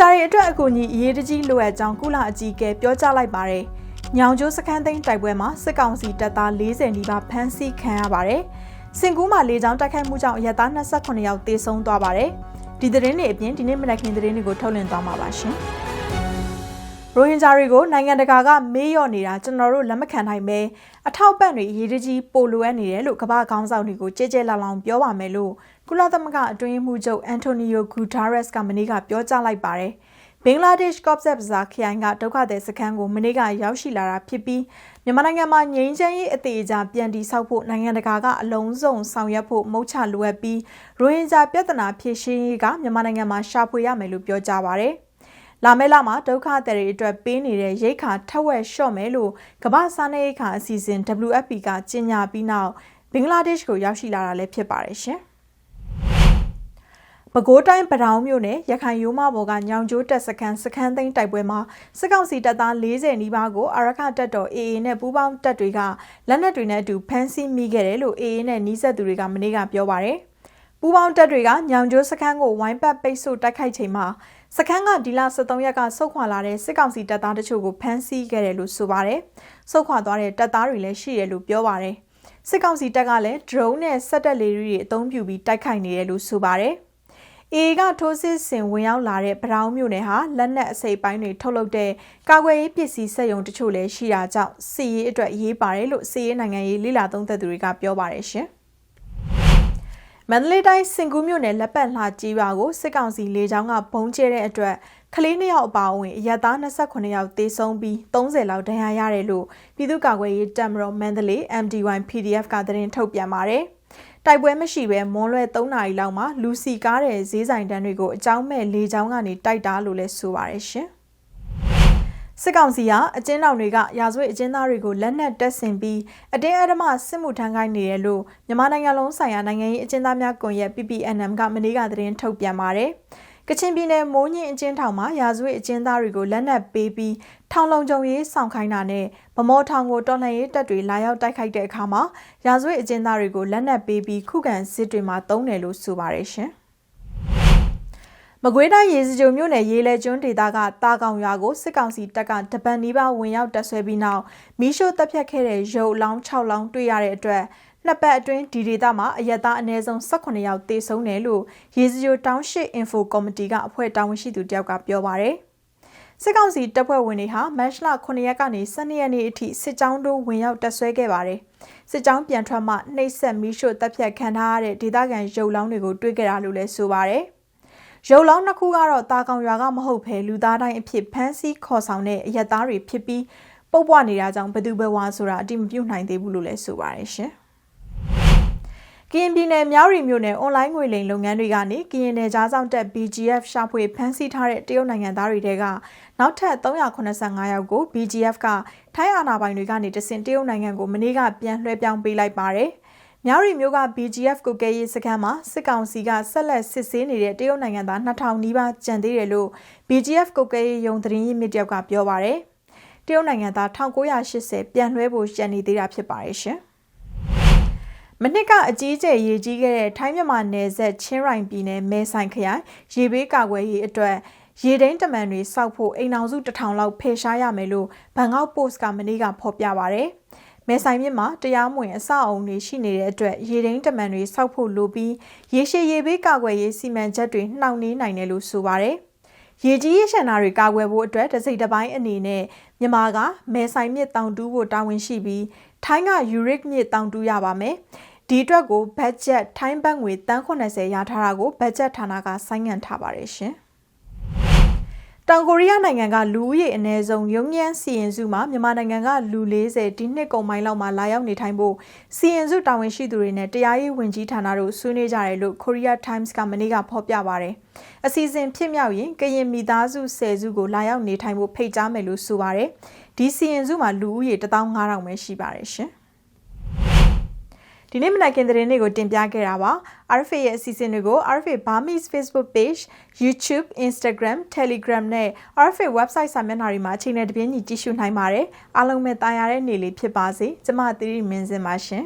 ဂျာတွေအတွက်အကူအညီအရေးတကြီးလိုအပ်ကြောင်းကုလအကြီးအကဲပြောကြားလိုက်ပါတယ်။ညောင်ကျိုးစခန်းသိမ်းတိုက်ပွဲမှာစစ်ကောင်စီတပ်သား40နီးပါးဖမ်းဆီးခံရပါတယ်။စင်ကူးမှာလေကြောင်းတိုက်ခိုက်မှုကြောင့်ရသား28ယောက်သေဆုံးသွားပါတယ်။ဒီသတင်းတွေအပြင်ဒီနေ့မနက်ခင်းသတင်းတွေကိုထုတ်လွှင့်သွားမှာပါရှင်။ရိုဟင်ဂျာတွေကိုနိုင်ငံတကာကမေးလျော့နေတာကျွန်တော်တို့လက်မခံနိုင်ပဲအထောက်ပံ့တွေရေးတကြီးပိုလိုအပ်နေတယ်လို့ကမ္ဘာခေါင်းဆောင်တွေကိုကြဲကြဲလောင်လောင်ပြောပါမယ်လို့ ကုလသမဂ္ဂအတွင်းမှုချုပ်အန်တိုနီယိုဂူတာရက်စ်ကမနေ့ကပြောကြားလိုက်ပါတယ်။ဘင်္ဂလားဒေ့ရှ်ကော့ဆက်ဘဇာခရိုင်ကဒုက္ခသည်စခန်းကိုမနေ့ကရောက်ရှိလာတာဖြစ်ပြီးမြန်မာနိုင်ငံမှာငြိမ်းချမ်းရေးအသေးအချာပြန်တည်ဆောက်ဖို့နိုင်ငံတကာကအလုံးစုံဆောင်ရွက်ဖို့မုတ်ချလိုအပ်ပြီးရိုဟင်ဂျာပြဿနာဖြေရှင်းရေးကမြန်မာနိုင်ငံမှာရှာဖွေရမယ်လို့ပြောကြားပါတယ်။လာမယ့်လမှာဒုက္ခသည်တွေအတွက်ပေးနေတဲ့ရိတ်ခါထက်ဝက်လျှော့မယ်လို့ကမ္ဘာစားနပ်ရိတ်ခါအစီအစဉ် WFP ကကြေညာပြီးနောက်ဘင်္ဂလားဒေ့ရှ်ကိုရောက်ရှိလာတာလည်းဖြစ်ပါတယ်ရှင်။ ပဲခူးတိုင်းပတောင်မြို့နယ်ရခိုင်ရိုးမဘော်ကညောင်ကျိုးတက်စခန်းစခန်းသိမ်းတိုက်ပွဲမှာစစ်ကောင်စီတပ်သား40နီးပါးကိုအရခတပ်တော် AA နဲ့ပူးပေါင်းတပ်တွေကလက်နက်တွေနဲ့အတူဖမ်းဆီးမိခဲ့တယ်လို့ AA နဲ့နှီးဆက်သူတွေကမနေ့ကပြောပါရယ်ပူးပေါင်းတပ်တွေကညောင်ကျိုးစခန်းကိုဝိုင်းပတ်ပိတ်ဆို့တိုက်ခိုက်ချိန်မှာစခန်းကဒီလ23ရက်ကဆုတ်ခွာလာတဲ့စစ်ကောင်စီတပ်သားတချို့ကိုဖမ်းဆီးခဲ့တယ်လို့ဆိုပါတယ်။ဆုတ်ခွာသွားတဲ့တပ်သားတွေလည်းရှိတယ်လို့ပြောပါတယ်။စစ်ကောင်စီတပ်ကလည်း drone နဲ့စက်တက်လေတွေအသုံးပြုပြီးတိုက်ခိုက်နေတယ်လို့ဆိုပါတယ်။ AA ကထိုးစစ်ဆင်ဝင်ရောက်လာတဲ့ပတောင်းမြို့နယ်ဟာလက်နက်အစိပ်ပိုင်းတွေထုတ်လုပ်တဲ့ကာကွယ်ရေးပစ္စည်းစက်ရုံတချို့လည်းရှိတာကြောင့်စစ်ရေးအတွက်ရေးပါတယ်လို့စစ်ရေးနိုင်ငံရေးလိလာသုံးသက်သူတွေကပြောပါတယ်ရှင်။မန္တလေးတိုင်းစင်ကူးမြို့နယ်လက်ပတ်လှကြီးရွာကိုစစ်ကောင်စီလေကြောင်းကဘုံကျဲတဲ့အတွက်ကလေးနှစ်ယောက်အပါအဝင်အရက်သား28ယောက်သေဆုံးပြီး30လောက်ဒဏ်ရာရတယ်လို့ပြည်သူ့ကာကွယ်ရေးတပ်မတော်မန္တလေး MDY PDF ကသတင်းထုတ်ပြန်ပါတယ်။ တိုက်ပွဲမရှိဘဲမွန်းလွဲ3နာရီလောက်မှာလူစီကားတဲ့ဈေးဆိုင်တန်းတွေကိုအကြောင်းမဲ့လေကြောင်းကနေတိုက်တာလို့လည်းဆိုပါတယ်ရှင်။စစ်ကောင်စီကအကျဉ်းထောင်တွေကရာဇဝတ်အကျဉ်းသားတွေကိုလက်နက်တက်ဆင်ပြီးအတင်းအဓမ္မစစ်မှုထမ်းခိုင်းနေတယ်လို့မြန်မာနိုင်ငံလုံးဆိုင်ရာနိုင်ငံရေးအကျဉ်းသားများကွန်ရက် PPNM ကမနေ့ကသတင်းထုတ်ပြန်ပါတယ်။ ကချင်ပြည်နယ်မိုးညင်းအကျဉ်းထောင်မှာရာဇဝတ်အကျဉ်းသားတွေကိုလက်နက်ပေးပြီးထောင်လုံခြုံရေးဆောင်ခိုင်းတာနဲ့ဗမော်ထောင်ကိုတော်လှန်ရေးတပ်တွေလာရောက်တိုက်ခိုက်တဲ့အခါမှာရာဇဝတ်အကျဉ်းသားတွေကိုလက်နက်ပေးပြီးခုခံစစ်တွေမှာတုံးတယ်လို့ဆိုပါတယ်ရှင်။မကွေးတိုင်းရေစကြိုမြို့နယ်ရေလဲကျွန်းဒေသကတာကောင်ရွာကိုစစ်ကောင်စီတပ်ကတပန်နီးပါးဝင်ရောက်တပ်ဆွဲပြီးနောက်မီးရှို့တပ်ဖြတ်ခဲ့တဲ့ရုပ်လောင်း6လောင်းတွေ့ရတဲ့အတွက် နှစ်ပတ်အတွင်းဒီဒေသမှာအရက်သားအနည်းဆုံး18ယောက်သေဆုံးတယ်လို့ရေစကြိုတောင်းရှိ info ကော်မတီကအဖွဲ့တာဝန်ရှိသူတယောက်ကပြောပါရယ်စစ်ကောင်စီတပ်ဖွဲ့ဝင်တွေဟာမတ်လ9ရက်ကနေ12ရက်နေ့အထိစစ်ကြောင်းတို့ဝင်ရောက်တပ်ဆွဲခဲ့ပါတယ်။စစ်ကြောင်းပြန်ထွက်မှနှိပ်စက်မီးရှို့တပ်ဖြတ်ခံထားရတဲ့ဒေသခံရုပ်လောင်းတွေကိုတွေ့ကြတာလို့လည်းဆိုပါတယ်။ရုပ်လောင်းနှစ်ခုကတော့တာကောင်ရွာကမဟုတ်ဘဲလူသားတိုင်းအဖြစ်ဖမ်းဆီးခေါ်ဆောင်တဲ့အရက်သားတွေဖြစ်ပြီးပုတ်ပွားနေတာကြောင့်ဘယ်သူဘယ်ဝါဆိုတာအတိမပြုတ်နိုင်သေးဘူးလို့လည်းဆိုပါတယ်ရှင်။ ကရင်ပြည်နယ်မြောက်ရီမြို့နယ်အွန်လိုင်းငွေလိမ်လုပ်ငန်းတွေကနေကရင်နယ်ကြားဆောင်တက် BGF ရှာဖွေဖမ်းဆီးထားတဲ့တရုတ်နိုင်ငံသားတွေတဲကနောက်ထပ်385ယောက်ကို BGF ကထိုင်းအာဏာပိုင်တွေကနေတဆင့်တရုတ်နိုင်ငံကိုမနေ့ကပြန်လွှဲပြောင်းပေးလိုက်ပါတယ်။မြောက်ရီမျိုးက BGF ကိုကဲရေးစခန်းမှာစစ်ကောင်စီကဆက်လက်စစ်ဆေးနေတဲ့တရုတ်နိုင်ငံသား2000နီးပါးကြံသေးတယ်လို့ BGF ကိုကဲရေးယုံသတင်းရင်းမြစ်တယောက်ကပြောပါရယ်တရုတ်နိုင်ငံသား1980ပြန်လွှဲဖို့ကြံနေသေးတာဖြစ်ပါရဲ့ရှင် မနစ်ကအကြီးကျယ်ရေကြီးခဲ့တဲ့ထိုင်းမြန်မာနယ်စပ်ချင်းရိုင်ပြည်နယ်မဲဆိုင်ခရိုင်ရေဘေးကာကွယ်ရေးအတွက်ရေဒိန်းတမန်တွေစောက်ဖို့အိမ်အောင်စုတထောင်လောက်ဖယ်ရှားရမယ်လို့ဘန်ကောက်ပို့စ်ကမနေ့ကဖော်ပြပါရယ်မဲဆိုင်မြစ်မှာတရားမဝင်အဆောက်အုံတွေရှိနေတဲ့အတွက်ရေဒိန်းတမန်တွေစောက်ဖို့လိုပြီးရေရှည်ရေဘေးကာကွယ်ရေးစီမံချက်တွေနှောင့်နှေးနိုင်တယ်လို့ဆိုပါတယ်။ရေကြီးရေရှမ်းနာတွေကာကွယ်ဖို့အတွက်တစိမ့်တစ်ပိုင်းအနေနဲ့ မြန်မာကမဲဆိုင်မြစ်တောင်တူးဖို့တာဝန်ရှိပြီးထိုင်းကယူရစ်မြစ်တောင်တူးရပါမယ်။ဒီအတွက်ကိုဘတ်ဂျက်ထိုင်းဘတ်ငွေ380ရထားတာကိုဘတ်ဂျက်ဌာနကဆိုင်းငံ့ထားပါတယ်ရှင်။ တောင်ကိုရီးယားနိုင်ငံကလူဦးရေအနည်းဆုံးရုံညမ်းစီရင်စုမှာမြန်မာနိုင်ငံကလူ40ဒီနှစ်ကုန်ပိုင်းလောက်မှာလာရောက်နေထိုင်ဖို့စီရင်စုတာဝန်ရှိသူတွေနဲ့တရားရေးဝန်ကြီးဌာနတို့ဆွေးနွေးကြတယ်လို့ Korea Times ကမနေ့ကဖော်ပြပါရတယ်။အစီအစဉ်ဖြစ်မြောက်ရင်ကရင်မိသားစု10စုကိုလာရောက်နေထိုင်ဖို့ဖိတ်ကြားမယ်လို့ဆိုပါရတယ်။ဒီစီရင်စုမှာလူဦးရေ15000ပဲရှိပါတယ်ရှင်။ ဒီနေ့မနက်ခင်းသတင်းတွေကိုတင်ပြခဲ့တာပါ RFA ရဲ့အစီအစဉ်တွေကို RFA Burmese Facebook Page YouTube Instagram Telegram နဲ့ RFA website စာမျက်နှာတွေမှာအချိန်နဲ့တပြေးညီကြည့်ရှုနိုင်ပါတယ်အားလုံးပဲတာယာတဲ့နေ့လေးဖြစ်ပါစေကျမသီရိမင်းစင်ပါရှင်